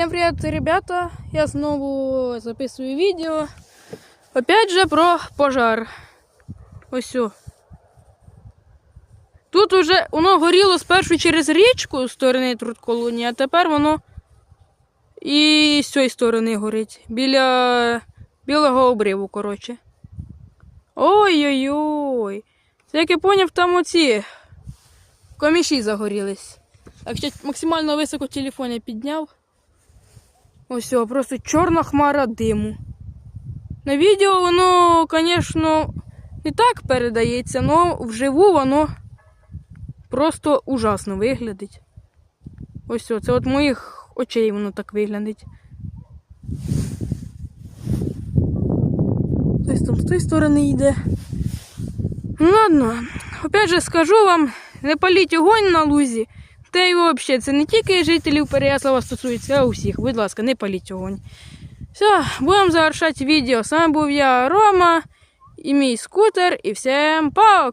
Всем привет, ребята! Я знову записую відео. Опять же про пожар. Ось. Тут уже воно горіло спершу через річку з сторони трудколонії, а тепер воно і з цієї сторони горить. Біля білого обриву, коротше. Ой-ой-ой. Це як я поняв, там оці коміші загорілись. Ще максимально високо телефон я підняв. Ось, просто чорна хмара диму. На відео воно, звісно, не так передається, але вживу воно просто ужасно виглядить. Ось, це от моїх очей воно так виглядить. Хтось там з тої сторони йде. Ну ладно, опять же скажу вам, не паліть огонь на лузі. Та й взагалі, це не тільки жителів Переяслава стосується, а усіх. Будь ласка, не паліть огонь. Все, будемо завершати відео. З вами був я, Рома, і мій скутер, і всім пока!